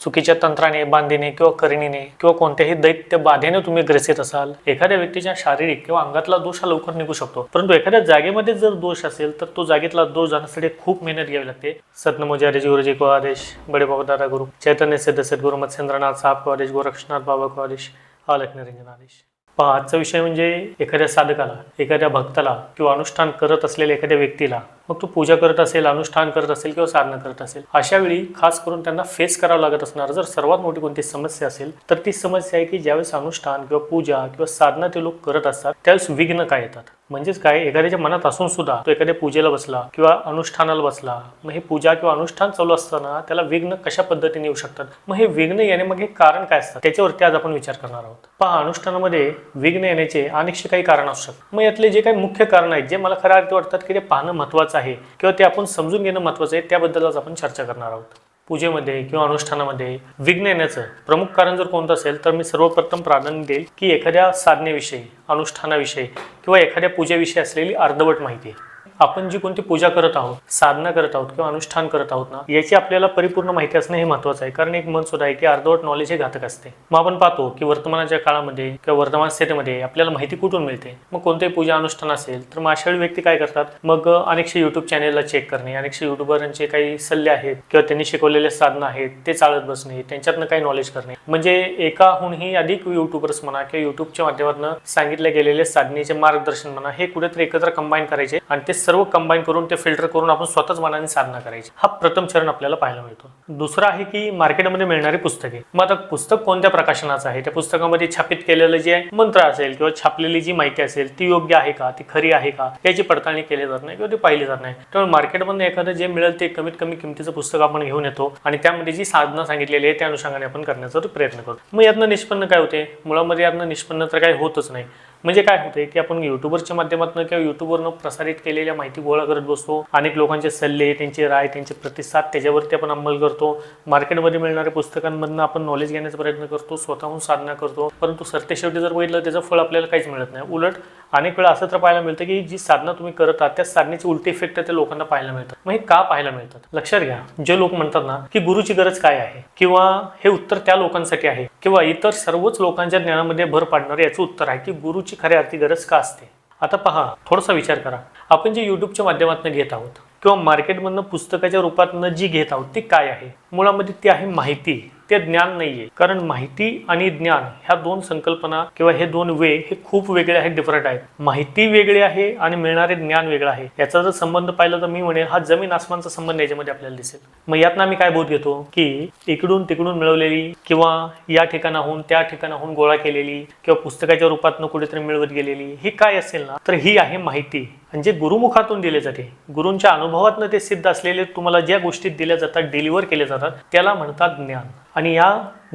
चुकीच्या तंत्राने बांधीने किंवा करणीने किंवा कोणत्याही दैत्य बाधेने तुम्ही ग्रसित असाल एखाद्या व्यक्तीच्या शारीरिक किंवा अंगातला दोष हा लवकर निघू शकतो. परंतु एखाद्या जागेमध्ये जर दोष असेल तर तो जागेतला दोष जाण्यासाठी खूप मेहनत घ्यावी लागते. सतनमोजारी गुरुजी को आदेश बडे बाबा दादा गुरु चैतन्य सिद्ध सद्गुरु मत्स्येंद्रनाथ साहब को आदेश गोरक्षनाथ बाबा को आदेश अलख निरंजन आदेश. आजचा विषय म्हणजे एखाद्या साधकाला एखाद्या भक्ताला किंवा अनुष्ठान करत असलेल्या एखाद्या व्यक्तीला. मग तो पूजा करत असेल अनुष्ठान करत असेल किंवा साधना करत असेल अशा वेळी खास करून त्यांना फेस करावं लागत असणार. जर सर्वात मोठी कोणती समस्या असेल तर ती समस्या आहे की ज्यावेळेस अनुष्ठान किंवा पूजा किंवा साधना ते लोक करत असतात त्यावेळेस विघ्न काय येतात? म्हणजेच काय? एखाद्याच्या मनात असून सुद्धा तो एखाद्या पूजेला बसला किंवा अनुष्ठानाला बसला मग हे पूजा किंवा अनुष्ठान चालू असताना त्याला विघ्न कशा पद्धतीने येऊ शकतात? मग हे विघ्न येणे मग हे कारण काय असतात? त्याच्यावरती आज आपण विचार करणार आहोत. पहा अनुष्ठानामध्ये विघ्न येण्याचे अनेकशे काही कारण असू शकतात. मग यातले जे काही मुख्य कारण आहेत जे मला खऱ्या अर्थी वाटतात की ते पाहणं महत्वाचं आहे किंवा ते आपण समजून घेणं महत्वाचं आहे त्याबद्दल आज आपण चर्चा करणार आहोत. पूजेमध्ये किंवा अनुष्ठानामध्ये विघ्न येण्याचं प्रमुख कारण जर कोणतं असेल तर मी सर्वप्रथम प्राधान्य देईल की एखाद्या साधनेविषयी अनुष्ठानाविषयी किंवा एखाद्या पूजेविषयी असलेली अर्धवट माहिती. आपण जी कोणती पूजा करत आहोत साधना करत आहोत किंवा अनुष्ठान करत आहोत ना याची आपल्याला परिपूर्ण माहिती असणं हे महत्वाचं आहे. कारण एक मन सुद्धा आहे की अर्धवट नॉलेज हे घातक असते. मग आपण पाहतो की वर्तमानाच्या काळामध्ये किंवा वर्तमान स्थितीमध्ये आपल्याला माहिती कुठून मिळते? मग कोणतेही पूजा अनुष्ठान असेल तर मग अशा वेळी व्यक्ती काय करतात? मग अनेकशे युट्यूब चॅनेलला चेक करणे अनेकशे युट्यूबरांचे काही सल्ले आहेत किंवा त्यांनी शिकवलेले साधनं आहेत ते चालत बसणे त्यांच्यातनं काही नॉलेज करणे. म्हणजे एकाहूनही अधिक युट्यूबर्स म्हणा किंवा युट्यूबच्या माध्यमातून सांगितले गेलेले साधनेचे मार्गदर्शन म्हणा हे कुठेतरी एकत्र कंबाईन करायचे आणि ते सर्व कंबाईन करून ते फिल्टर करून आपण स्वतःच मनाने साधना करायची. हा प्रथम चरण आपल्याला पाहायला मिळतो. दुसरा आहे की मार्केटमध्ये मिळणारी पुस्तके. मग आता पुस्तक कोणत्या प्रकाशनाचं आहे? त्या पुस्तकामध्ये छापित केलेलं जे मंत्र असेल किंवा छापलेली जी माहिती असेल ती योग्य आहे का? ती खरी आहे का? याची पडताळणी केली जात नाही किंवा ती पाहिली जात नाही. त्यामुळे मार्केटमधून एखादं जे मिळेल ते कमीत कमी किमतीचं पुस्तक आपण घेऊन येतो आणि त्यामध्ये जी साधना सांगितलेली आहे त्या अनुषंगाने आपण करण्याचा प्रयत्न करतो. मग यातनं निष्पन्न काय होते? मुळामध्ये यातनं निष्पन्न तर काही होतच नाही. म्हणजे काय होते की आपण युट्यूबरच्या माध्यमातून किंवा युट्यूबवरनं प्रसारित केलेल्या माहिती गोळा करत बसतो. अनेक लोकांचे सल्ले त्यांचे राय त्यांचे प्रतिसाद त्याच्यावरती आपण अंमल करतो. मार्केटमध्ये मिळणाऱ्या पुस्तकांमधनं आपण नॉलेज घेण्याचा प्रयत्न करतो स्वतःहून साधना करतो. परंतु सरते शेवटी जर बघितलं त्याचं फळ आपल्याला काहीच मिळत नाही. उलट अनेक वेळा असं तर पाहायला मिळतं की जी साधना तुम्ही करत आहात त्या साधनेचे उलटे इफेक्ट त्या लोकांना पाहायला मिळतात. मग हे का पाहायला मिळतात? लक्षात घ्या. जे लोक म्हणतात ना की गुरुची गरज काय आहे? किंवा हे उत्तर त्या लोकांसाठी आहे. किंवा इतर सर्वच लोकांच्या ज्ञानामध्ये भर पाडणारे याचं उत्तर आहे की गुरुची खऱ्या अर्थी गरज का असते? आता पहा थोडासा विचार करा. आपण जे युट्यूबच्या माध्यमातून घेत आहोत किंवा मार्केटमधनं पुस्तकाच्या रूपातनं जी घेत आहोत ती काय आहे? मुळामध्ये ती आहे माहिती. ते ज्ञान नाहीये. कारण माहिती आणि ज्ञान ह्या दोन संकल्पना किंवा हे दोन वे हे खूप वेगळे आहेत डिफरंट आहेत. माहिती वेगळी आहे आणि मिळणारे ज्ञान वेगळं आहे. याचा जर संबंध पाहिला तर मी म्हणेन हा जमीन आसमानचा संबंध याच्यामध्ये आपल्याला दिसेल. मग यातनं आम्ही काय बोध घेतो? की इकडून तिकडून मिळवलेली किंवा या ठिकाणाहून त्या ठिकाणाहून गोळा केलेली किंवा पुस्तकाच्या रूपातनं कुठेतरी मिळवत गेलेली ही काय असेल ना? तर ही आहे माहिती. आणि जे गुरुमुखातून दिले जाते. गुरूंच्या अनुभवातनं ते सिद्ध असलेले तुम्हाला ज्या गोष्टीत दिल्या जातात डिलिव्हर केल्या जातात त्याला म्हणतात ज्ञान. आणि या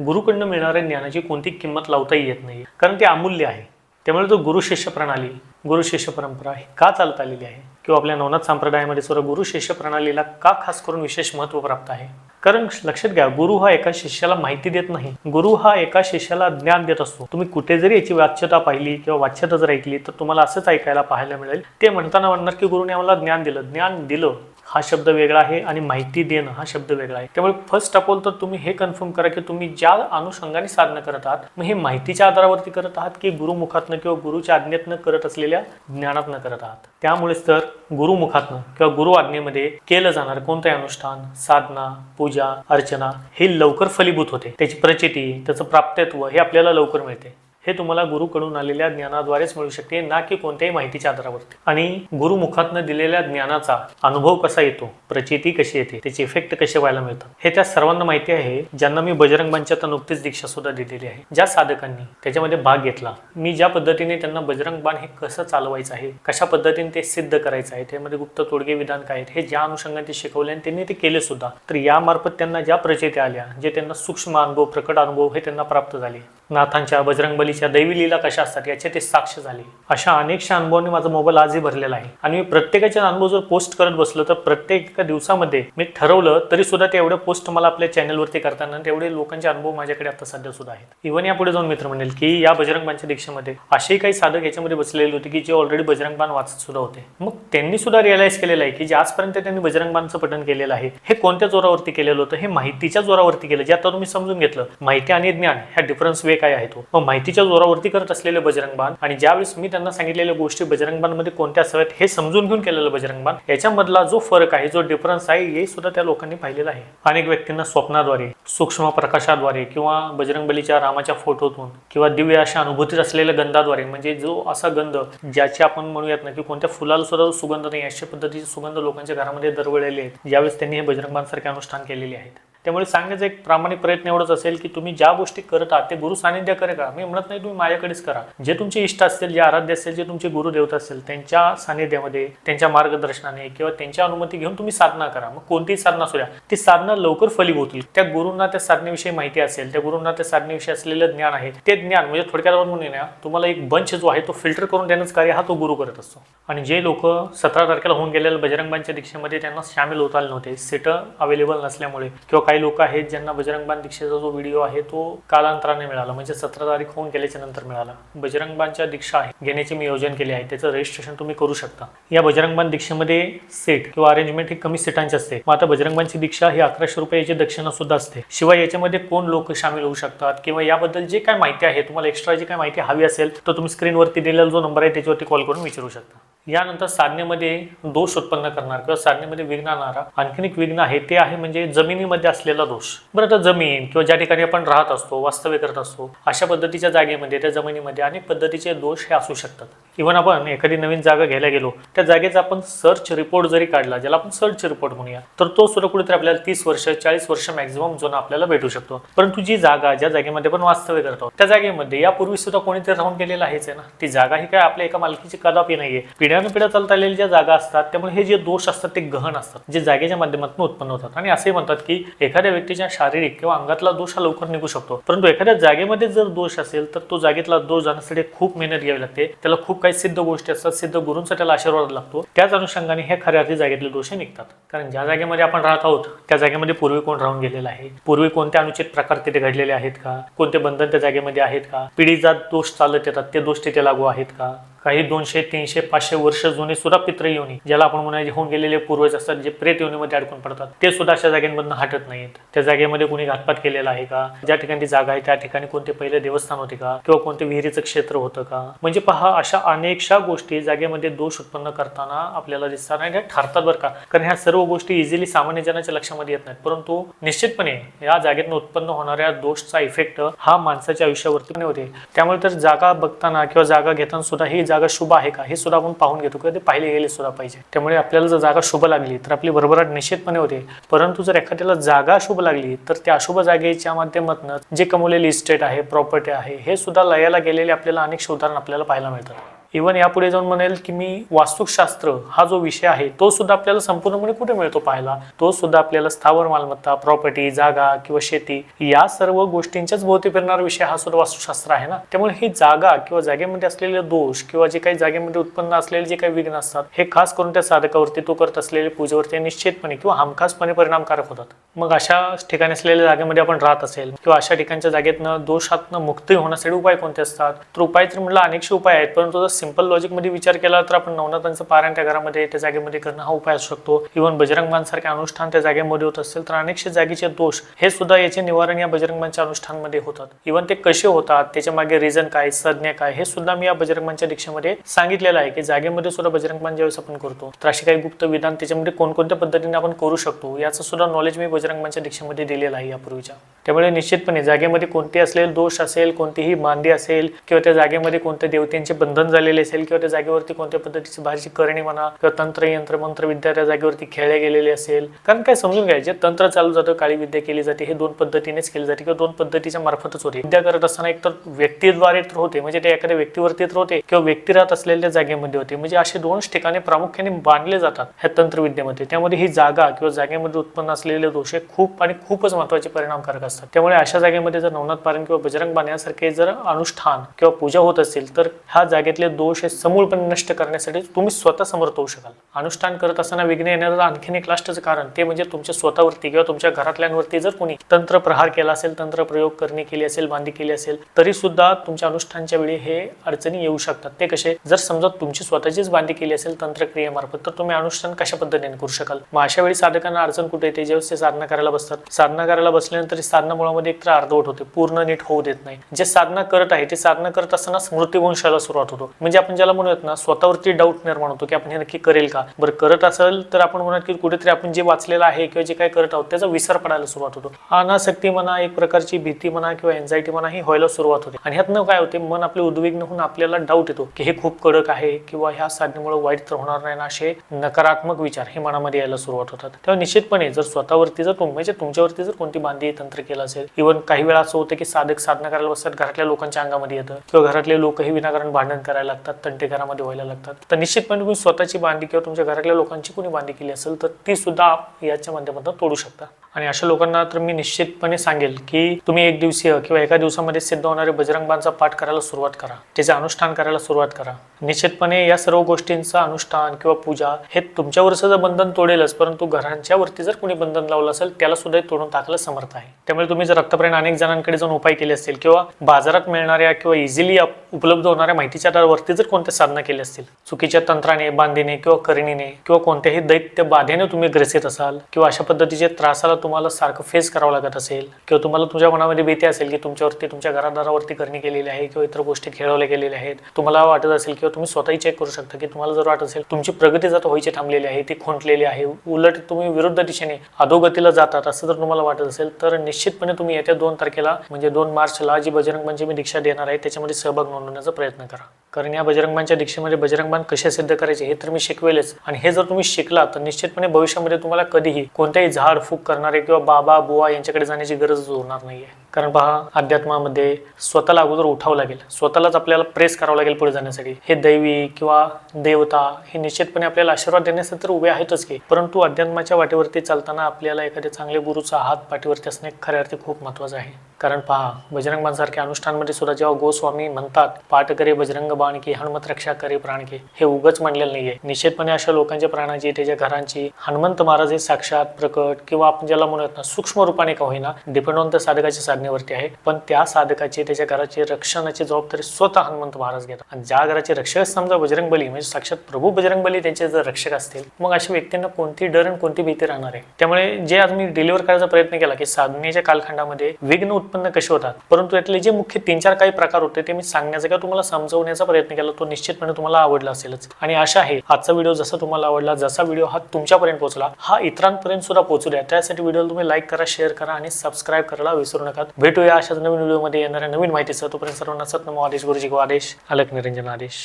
गुरुकडनं मिळणाऱ्या ज्ञानाची कोणती किंमत लावताही येत नाही कारण ते अमूल्य आहे. त्यामुळे तो गुरु शिष्य प्रणाली गुरु शिष्य परंपरा ही का चालत आलेली आहे? किंवा आपल्या नवनाथ संप्रदायामध्ये सुद्धा गुरु शिष्य प्रणालीला का खास करून विशेष महत्त्व प्राप्त आहे? कारण लक्षात घ्या गुरु हा एका शिष्याला माहिती देत नाही. गुरु हा एका शिष्याला ज्ञान देत असतो. तुम्ही कुठे जरी याची वाच्यता पाहिली किंवा वाच्यता जर ऐकली तर तुम्हाला असंच ऐकायला पाहायला मिळेल. ते म्हणताना म्हणणार की गुरुने आम्हाला ज्ञान दिलं. ज्ञान दिलं. हा शब्द वेगळा आहे आणि माहिती देणं हा शब्द वेगळा आहे. त्यामुळे फर्स्ट ऑफ ऑल तर तुम्ही हे कन्फर्म करा की तुम्ही ज्या अनुषंगाने साधना करत आहात मग हे माहितीच्या आधारावरती करत आहात की गुरुमुखातनं किंवा गुरुच्या आज्ञेतनं करत असलेल्या ज्ञानातनं करत आहात? त्यामुळेच तर गुरुमुखातनं किंवा गुरु आज्ञेमध्ये केलं जाणार कोणतंही अनुष्ठान साधना पूजा अर्चना हे लवकर फलीभूत होते. त्याची प्रचिती त्याचं प्राप्तत्व हे आपल्याला लवकर मिळते. हे तुम्हाला गुरुकडून आलेल्या ज्ञानाद्वारेच मिळू शकते ना की कोणत्याही माहितीच्या आधारावरती. आणि गुरुमुखातनं दिलेल्या ज्ञानाचा अनुभव कसा येतो प्रचिती कशी येते त्याचे इफेक्ट कसे व्हायला मिळतात हे त्या सर्वांना माहिती आहे. ज्यांना मी बजरंग मंचात नुकतीच दीक्षा सुद्धा दिलेली आहे. ज्या साधकांनी त्याच्यामध्ये भाग घेतला मी ज्या पद्धतीने त्यांना बजरंग बाण हे कसं चालवायचं आहे कशा पद्धतीने ते सिद्ध करायचं आहे त्यामध्ये गुप्त तोडगे विधान काय आहेत हे ज्या अनुषंगाने ते शिकवले आणि त्यांनी ते केले सुद्धा तर यामार्फत त्यांना ज्या प्रचिती आल्या जे त्यांना सूक्ष्म अनुभव प्रकट अनुभव हे त्यांना प्राप्त झाले नाथांच्या बजरंगबलीच्या दैवी लीला कशा असतात याचे ते साक्ष झाले. अशा अनेकशा अनुभवांनी माझा मोबाईल आजही भरलेला आहे. आणि मी प्रत्येकाच्या अनुभव जर पोस्ट करत बसलो तर प्रत्येक एका दिवसामध्ये मी ठरवलं तरी सुद्धा ते एवढे पोस्ट मला आपल्या चॅनलवरती करताना तेवढे लोकांचे अनुभव माझ्याकडे आता सध्या सुद्धा आहेत. इव्हन यापुढे जाऊन मित्र म्हणेल की या बजरंगबांच्या दीक्षेमध्ये असेही काही साधक याच्यामध्ये बसलेले होते की जे ऑलरेडी बजरंगबाण वाचत सुद्धा होते. मग त्यांनी सुद्धा रिअलाइज केलेलं आहे की जे आजपर्यंत त्यांनी बजरंगबाणचं पठण केलेलं आहे हे कोणत्या जोरावरती केलेलं होतं हे माहितीच्या जोरावरती केलं जे आता तुम्ही समजून घेतलं. माहिती आणि ज्ञान ह्या डिफरन्स वे काय आहे तो. मग माहितीच्या जोरावरती करत असलेले बजरंगबाण आणि ज्यावेळेस मी त्यांना सांगितलेल्या गोष्टी बजरंगबाणमध्ये कोणत्या असाव्यात हे समजून घेऊन केलेलं बजरंगबाण याच्यामधला जो फरक आहे जो डिफरन्स आहे हे सुद्धा त्या लोकांनी पाहिलेला आहे. अनेक व्यक्तींना स्वप्नाद्वारे सूक्ष्म प्रकाशाद्वारे किंवा बजरंगबलीच्या रामाच्या फोटोतून किंवा दिव्य अशा अनुभूतीत असलेल्या गंधाद्वारे म्हणजे जो असा गंध ज्याचे आपण म्हणूयात ना की कोणत्या फुलाला सुद्धा सुगंध नाही अशा पद्धतीचे सुगंध लोकांच्या घरामध्ये दरवळलेले आहेत ज्यावेळेस त्यांनी हे बजरंगबाणसारखे अनुष्ठान केलेले आहेत. त्यामुळे सांगायचं एक प्रामाणिक प्रयत्न एवढंच असेल की तुम्ही ज्या गोष्टी करत आहात ते गुरु सानिध्य करे का मी म्हणत नाही तुम्ही माझ्याकडेच करा. जे तुमचे इष्ट असतील जे आराध्य असेल जे तुमचे गुरुदेवता असतील असेल त्यांच्या सानिध्यामध्ये त्यांच्या मार्गदर्शनाने किंवा त्यांच्या अनुमती घेऊन तुम्ही साधना करा. मग कोणतीही साधना असू द्या. ती साधना लवकर फलीभूत होतील. त्या गुरूंना त्या साधनेविषयी माहिती असेल त्या गुरूंना त्या साधनेविषयी असलेलं ज्ञान आहे ते ज्ञान म्हणजे थोडक्यात म्हणून ना तुम्हाला एक बंच जो आहे तो फिल्टर करून देण्याचं कार्य हा तो गुरु करत असतो. आणि जे लोक सतरा तारखेला होऊन गेलेल्या बजरंगबांच्या दीक्षेमध्ये त्यांना सामील होत आले नव्हते सीट अवेलेबल नसल्यामुळे किंवा काही लोक आहेत ज्यांना बजरंगबान दीक्षेचा जो व्हिडिओ आहे तो कालांतराने मिळाला. म्हणजे सतरा तारीख होऊन गेल्याच्यानंतर मिळाला. बजरंगबानच्या दीक्षा आहे. घेण्याचे मी योजन केले आहे. त्याचं रजिस्ट्रेशन तुम्ही करू शकता. या बजरंगबान दीक्षेमध्ये सीट किंवा अरेंजमेंट ही कमी सीटांची असते. मग आता बजरंगबानची दीक्षा ही अकराशे रुपयाची दक्षिणा सुद्धा असते. शिवाय याच्यामध्ये कोण लोक सामील होऊ शकतात किंवा याबद्दल जे काय माहिती आहे तुम्हाला एक्स्ट्रा जी काय माहिती हवी असेल तर तुम्ही स्क्रीनवरती दिलेला जो नंबर आहे त्याच्यावरती कॉल करून विचारू शकता. यानंतर साधनेमध्ये दोष उत्पन्न करणार किंवा साधनेमध्ये विघ्न आणणारा. आणखीन एक विघ्न आहे ते आहे म्हणजे जमिनीमध्ये असलेला दोष. बरं आता जमीन किंवा ज्या ठिकाणी आपण राहत असतो वास्तव्य करत असतो अशा पद्धतीच्या जागेमध्ये त्या जमिनीमध्ये अनेक पद्धतीचे दोष हे असू शकतात. इव्हन आपण एखादी नवीन जागा घ्यायला गेलो त्या जागेचा आपण सर्च रिपोर्ट जरी काढला ज्याला आपण सर्च रिपोर्ट म्हणूया तर तो सुद्धा कुठेतरी आपल्याला तीस वर्ष चाळीस वर्ष मॅक्झिमम झोन आपल्याला भेटू शकतो. परंतु जी जागा ज्या जागेमध्ये आपण वास्तव्य करतो त्या जागेमध्ये यापूर्वी सुद्धा कोणीतरी राहून गेलेलं आहेच आहे ना? ती जागा ही काय आपल्या एका मालकीची कदापि नाहीये. पिढ्यानं पिढ्या चालत आलेल्या ज्या जागा असतात त्यामुळे हे जे दोष असतात ते गहन असतात जे जागेच्या माध्यमातून उत्पन्न होतात. आणि असे म्हणतात की एखाद्या व्यक्तीच्या शारीरिक किंवा अंगातला दोष हा लवकर निघू शकतो. परंतु एखाद्या जागेमध्ये जर दोष असेल तर तो जागेतला दोष जाण्यासाठी खूप मेहनत घ्यावी लागते. त्याला खूप काही सिद्ध गोष्टी असतात सिद्ध गुरूंचा त्याला आशीर्वाद लागतो. त्याच अनुषंगाने हे खऱ्या अर्थी जागेतले दोष निघतात. कारण ज्या जागेमध्ये आपण राहत आहोत त्या जागेमध्ये पूर्वी कोण राहून गेलेला आहे? पूर्वी कोणते अनुचित प्रकार तिथे घडलेले आहेत का? कोणते बंधन त्या जागेमध्ये आहेत का? पिढीचा दोष चालत येतात ते दोष तिथे लागू आहेत का? काही दोनशे तीनशे पाचशे वर्ष जुने सुद्धा पित्र योनी ज्याला आपण म्हणायचे होऊन गेलेले पूर्वज असतात जे प्रेत योनीमध्ये अडकून पडतात ते सुद्धा अशा जागेमधून हटत नाहीत त्या जागेमध्ये कोणी घातपात केलेला आहे का? ज्या ठिकाणी जागा आहे त्या ठिकाणी कोणते पहिले देवस्थान होते का? किंवा कोणते विहिरीचं क्षेत्र होतं का? म्हणजे पहा अशा अनेकशा गोष्टी जागेमध्ये दोष उत्पन्न करताना आपल्याला दिसतात आणि त्या ठरतात बरं का. कारण ह्या सर्व गोष्टी इझिली सामान्य जनाच्या लक्षामध्ये येत नाहीत. परंतु निश्चितपणे या जागेतून उत्पन्न होणाऱ्या दोषचा इफेक्ट हा माणसाच्या आयुष्यावरती होते. त्यामुळे तर जागा बघताना किंवा जागा घेताना सुद्धा ही जागा शुभ आहे का? हे सुद्धा आपण पाहून घेतो. किंवा ते पाहिले गेले सुद्धा पाहिजे. त्यामुळे आपल्याला जर जागा शुभ लागली तर आपली भरभराट निश्चितपणे होते. परंतु जर एखाद्याला जागा शुभ लागली तर त्या अशुभ जागेच्या माध्यमातून जे कमवलेली इस्टेट आहे प्रॉपर्टी आहे हे सुद्धा लयाला गेलेले आपल्याला अनेक उदाहरण आपल्याला पाहायला मिळतात. इव्हन यापुढे जाऊन म्हणेल की मी वास्तुशास्त्र हा जो विषय आहे तो सुद्धा आपल्याला संपूर्णपणे कुठे मिळतो पाहायला? तो सुद्धा आपल्याला स्थावर मालमत्ता प्रॉपर्टी जागा किंवा शेती या सर्व गोष्टींच्याच भोवती फिरणारा विषय हा सुद्धा वास्तुशास्त्र आहे ना? त्यामुळे ही जागा किंवा जागेमध्ये असलेले दोष किंवा जे काही जागेमध्ये उत्पन्न असलेले जे काही विघ्न असतात हे खास करून त्या साधकावरती तो करत असलेले पूजेवरती निश्चितपणे किंवा हमखासपणे परिणामकारक होतात. मग अशा ठिकाणी असलेल्या जागेमध्ये आपण राहत असेल किंवा अशा ठिकाणच्या जागेतनं दोषातनं मुक्ती होण्यासाठी उपाय कोणते असतात? तर उपाय तर म्हटलं अनेकशे उपाय आहेत परंतु सिंपल लॉजिकमध्ये विचार केला तर आपण नवनाथांचं पारायण त्या घरामध्ये त्या जागेमध्ये करणं हा उपाय असू शकतो. इव्हन बजरंगबांसारखे अनुष्ठान त्या जागेमध्ये होत असेल तर अनेकशे जागेचे दोष हे सुद्धा याचे निवारण या बजरंगबांच्या अनुष्ठानमध्ये होतात. इव्हन ते कसे होतात त्याच्यामागे रिझन काय संज्ञा काय हे सुद्धा मी या बजरंगबांच्या दीक्षेमध्ये सांगितलेलं आहे की जागेमध्ये सुद्धा बजरंगबान ज्यावेळेस आपण करतो तर अशी काही गुप्त विधान त्याच्यामध्ये कोणकोणत्या पद्धतीने आपण करू शकतो याचं सुद्धा नॉलेज मी बजरंगबांच्या दीक्षेमध्ये दिलेलं आहे यापूर्वीच्या. त्यामुळे निश्चितपणे जागेमध्ये कोणते असलेले दोष असेल कोणतीही मांदी असेल किंवा त्या जागेमध्ये कोणत्या देवतेंचे बंधन झाले आलेले असेल किंवा त्या जागेवरती कोणत्या पद्धतीची भाषेची करणी म्हणा किंवा तंत्र यंत्र मंत्र विद्या त्या जागेवरती खेळले गेलेले असेल. कारण काय समजून घ्यायचे जे तंत्र चालू जातं काळी विद्या केली जाते हे दोन पद्धतीनेच केली जाते किंवा दोन पद्धतीच्या मार्फतच होते. विद्या करत असताना एकतर व्यक्तीद्वारे तर होते म्हणजे ते एखाद्या व्यक्तीवरती तर होते किंवा व्यक्ती राहत असलेल्या जागेमध्ये होते. म्हणजे असे दोनच ठिकाणी प्रामुख्याने बांधले जातात ह्या तंत्रविद्येमध्ये. त्यामध्ये ही जागा किंवा जागेमध्ये उत्पन्न असलेले दोष हे खूप आणि खूपच महत्त्वाचे परिणामकारक असतात. त्यामुळे अशा जागेमध्ये जर नवनाथ पारण किंवा बजरंग बाण यासारखे जर अनुष्ठान किंवा पूजा होत असेल तर ह्या जागेतले दोष हे समूळपणे नष्ट करण्यासाठी तुम्ही स्वतः समर्थ होऊ शकाल. अनुष्ठान करत असताना विघ्न येण्याचं आणखीन एक लास्टचं कारण ते म्हणजे तुमच्या स्वतःवरती किंवा तुमच्या घरातल्यांवरती जर कोणी तंत्र प्रहार केला असेल तंत्र प्रयोग करणे केली असेल बांधी केली असेल तरी सुद्धा तुमच्या अनुष्ठानच्या वेळी हे अडचणी येऊ शकतात. ते कसे? जर समजा तुमची स्वतःचीच बांधी केली असेल तंत्रक्रियेमार्फत तर तुम्ही अनुष्ठान कशा पद्धतीने करू शकाल? मग अशा वेळी साधकांना अडचण कुठे येते? जेव्हा ते साधना करायला बसतात. साधना करायला बसल्यानंतर साधना मुळामध्ये एक तर अर्धवट होते पूर्ण नीट होऊ देत नाही. जे साधना करत आहे ते साधना करत असताना स्मृतिवंशाला सुरुवात होतो. म्हणजे आपण ज्याला म्हणूयात ना स्वतःवरती डाऊट निर्माण होतो की आपण हे नक्की करेल का? बरं करत असेल तर आपण म्हणत की कुठेतरी आपण जे वाचलेलं आहे किंवा जे काय करत आहोत त्याचा विसर पडायला सुरुवात होतो. अनासक्ती म्हणा एक प्रकारची भीती म्हणा किंवा एन्झायटी म्हणा ही व्हायला सुरुवात होते. आणि ह्यातनं काय होते मन आपले उद्विग्न होऊन आपल्याला डाऊट येतो की हे खूप कडक आहे किंवा ह्या साधनेमुळे वाईट तर होणार नाही ना असे नकारात्मक विचार हे मनामध्ये यायला सुरुवात होतात. तेव्हा निश्चितपणे जर स्वतःवरती जर तुम म्हणजे तुमच्यावरती जर कोणती बांधी तंत्र केलं असेल इव्हन काही वेळा असं होतं की साधक साधना करायला बसतात घरातल्या लोकांच्या अंगामध्ये येतं किंवा घरातले लोकही विनाकारण भांडण करायला लागतात तंटे घरामध्ये व्हायला लागतात. तर निश्चितपणे तुम्ही स्वतःची बांधी किंवा तुमच्या घरातल्या लोकांची कोणी बांधी केली असेल तर ती सुद्धा याच्या माध्यमातून तोडू शकता. आणि अशा लोकांना तर मी निश्चितपणे सांगेल की तुम्ही एक दिवसीय किंवा एका दिवसामध्ये सिद्ध होणारे बजरंगबांचा पाठ करायला सुरुवात करा. त्याचे अनुष्ठान करायला सुरुवात करा. निश्चितपणे या सर्व गोष्टींचं अनुष्ठान किंवा पूजा हे तुमच्यावरचं जर बंधन तोडेलच परंतु घरांच्या वरती जर कोणी बंधन लावलं असेल त्याला सुद्धा तोडून टाकायला समर्थ आहे. त्यामुळे तुम्ही जर आतापर्यंत अनेक जणांकडे जाऊन उपाय केले असतील किंवा बाजारात मिळणाऱ्या किंवा इझिली उपलब्ध होणाऱ्या माहितीच्या आधारावरती जर कोणत्या साधना केली असतील चुकीच्या तंत्राने बांधीने किंवा करणीने किंवा कोणत्याही दैत्य बाधेने तुम्ही ग्रसित असाल किंवा अशा पद्धतीचे त्रासाला तुम्हाला सारखं फेस करावं लागत असेल किंवा तुम्हाला तुमच्या मनामध्ये भीती असेल की तुमच्यावरती तुमच्या घरादारावरती करणी केलेली आहे किंवा इतर गोष्टी खेळवल्या गेलेल्या आहेत तुम्हाला वाटत असेल किंवा तुम्ही स्वतःही चेक करू शकता की तुम्हाला जर वाटत असेल तुमची प्रगती जर व्हायची थांबलेली आहे ती खुंटलेली आहे उलट तुम्ही विरुद्ध दिशेने अधोगतीला जातात असं जर तुम्हाला वाटत असेल तर निश्चितपणे तुम्ही येत्या दोन तारखेला म्हणजे दोन मार्चला जी बजरंग पंचमी दीक्षा देणार आहे त्याच्यामध्ये सहभाग नोंदवण्याचा प्रयत्न करा. कारण या बजरंगबांच्या दीक्षेमध्ये बजरंगबान कसे सिद्ध करायचे हे तर मी शिकवेलच. आणि हे जर तुम्ही शिकला तर निश्चितपणे भविष्यामध्ये तुम्हाला कधीही कोणत्याही झाड फूक करणारे किंवा बाबा बुवा यांच्याकडे जाण्याची गरज उरणार नाहीये. कारण पहा अध्यात्मामध्ये स्वतःला अगोदर उठावं लागेल. स्वतःलाच आपल्याला प्रेस करावं लागेल पुढे जाण्यासाठी. हे दैवी किंवा देवता हे निश्चितपणे आपल्याला आशीर्वाद देण्यासाठी तर उभे आहेतच की. परंतु अध्यात्माच्या वाटेवरती चालताना आपल्याला एखाद्या चांगल्या गुरुचा हात पाठीवरती असणे खऱ्या अर्थी खूप महत्वाचं आहे. कारण पहा बजरंगबांसारख्या अनुष्ठानमध्ये सुद्धा जेव्हा गोस्वामी म्हणतात पाठ करे बजरंग बाण की हनुमत रक्षा करे प्राण की हे उगच म्हणलेलं नाहीये. निश्चितपणे अशा लोकांच्या प्राणाची त्याच्या घरांची हनुमंत महाराज हे साक्षात प्रकट किंवा आपण ज्याला म्हणूयात ना सूक्ष्म रूपाने का होईना डिपेंड ऑन त्या साधकाच्या साधनेवरती आहे. पण त्या साधकाची त्याच्या घराची रक्षणाची जबाबदारी स्वतः हनुमंत महाराज घेतात. आणि ज्या घराचे रक्षक समजा बजरंग बली म्हणजे साक्षात प्रभू बजरंग बली त्यांचे जर रक्षक असतील मग अशा व्यक्तींना कोणती डर आणि कोणती भीती राहणार आहे? त्यामुळे जे आज मी डिलिव्हर करायचा प्रयत्न केला की साधनेच्या कालखंडामध्ये विघ्न उत्पन्न कसे होतात? परंतु यातले जे मुख्य तीन चार काही प्रकार होते ते मी सांगण्याचा किंवा तुम्हाला समजवण्याचा प्रयत्न केला तो निश्चितपणे तुम्हाला आवडला असेलच. आणि आशा आहे आजचा व्हिडिओ जसा तुम्हाला आवडला जसा व्हिडिओ हा तुमच्यापर्यंत पोहोचला हा इतरांपर्यंत सुद्धा पोहोचू द्या. त्यासाठी व्हिडिओ तुम्ही लाईक करा शेअर करा आणि सबस्क्राईब करायला विसरू नका. भेटूया अशाच नवीन व्हिडिओमध्ये येणाऱ्या नवीन माहितीचं तोपर्यंत सर्वांना सतनमो आदेश गुरुजी को आदेश अलक निरंजन आदेश.